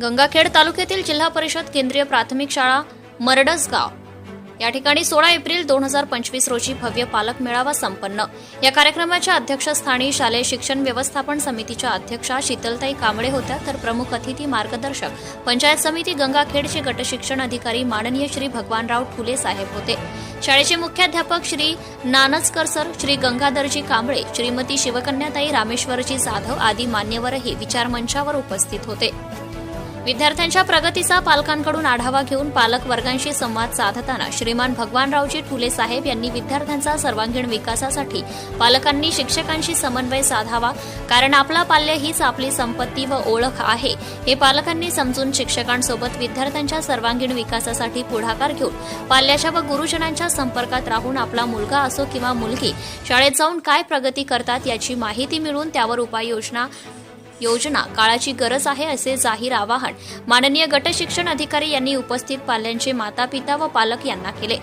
गंगाखेड तालुक्यातील जिल्हा परिषद केंद्रीय प्राथमिक शाळा मरडसगाव. या ठिकाणी सोळा एप्रिल दोन हजार पंचवीस रोजी भव्य पालक मेळावा संपन्न. या कार्यक्रमाच्या अध्यक्षस्थानी शालेय शिक्षण व्यवस्थापन समितीच्या अध्यक्षा शीतलताई कांबळे होत्या तर प्रमुख अतिथी मार्गदर्शक पंचायत समिती गंगाखेडचे गटशिक्षण अधिकारी माननीय श्री भगवानराव ठुले साहेब होते. शाळेचे मुख्याध्यापक श्री नानसकर सर श्री गंगाधरजी कांबळे श्रीमती शिवकन्याताई रामेश्वरजी जाधव आदी मान्यवरही विचारमंचावर उपस्थित होते. विद्यार्थ्यांच्या प्रगतीचा पालकांकडून आढावा घेऊन पालक वर्गांशी संवाद साधताना श्रीमान भगवानरावजी ठुले साहेब यांनी विद्यार्थ्यांचा सर्वांगीण विकासासाठी पालकांनी शिक्षकांशी समन्वय साधावा कारण आपला पाल्य हीच आपली संपत्ती व ओळख आहे. हे पालकांनी समजून शिक्षकांसोबत विद्यार्थ्यांच्या सर्वांगीण विकासासाठी पुढाकार घेऊन पाल्याच्या व गुरुजनांच्या संपर्कात राहून आपला मुलगा असो किंवा मुलगी शाळेत जाऊन काय प्रगती करतात याची माहिती मिळवून त्यावर उपाययोजना योजना काळाची गरज आहे असे जाहीर आवाहन माननीय गट शिक्षण अधिकारी यांनी उपस्थित पाल्यांचे माता पिता व पालक यांना केले.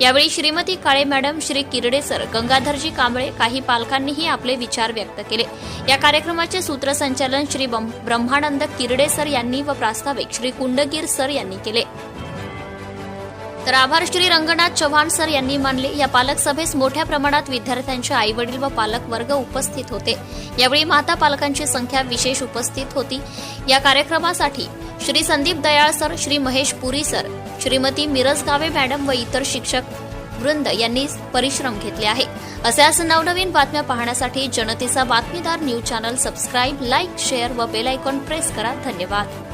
यावेळी श्रीमती काळे मॅडम श्री किरडे सर गंगाधरजी कांबळे काही पालकांनीही आपले विचार व्यक्त केले. या कार्यक्रमाचे सूत्रसंचालन श्री बम- ब्रह्मानंद किरडे सर यांनी व प्रास्ताविक श्री कुंडगीर सर यांनी केले. तर आभार. श्री रंगनाथ चव्हाण सर यांनी मानले या पालक सभेस मोठ्या प्रमाणात विद्यार्थ्यांचे आई वडील व पालक वर्ग उपस्थित होते. यावेळी माता पालकांची संख्या विशेष उपस्थित होती. या कार्यक्रमासाठी Shri Sandeep Dayal sir Shri Mahesh Puri sir Shrimati Miraj Gawe madam व इतर शिक्षक वृंद यांनी परिश्रम घेतले आहे. अशाच नवनवीन बातम्या पाहण्यासाठी जनतेचा बातमीदार news channel subscribe like share व बेल आयकॉन प्रेस करा. धन्यवाद.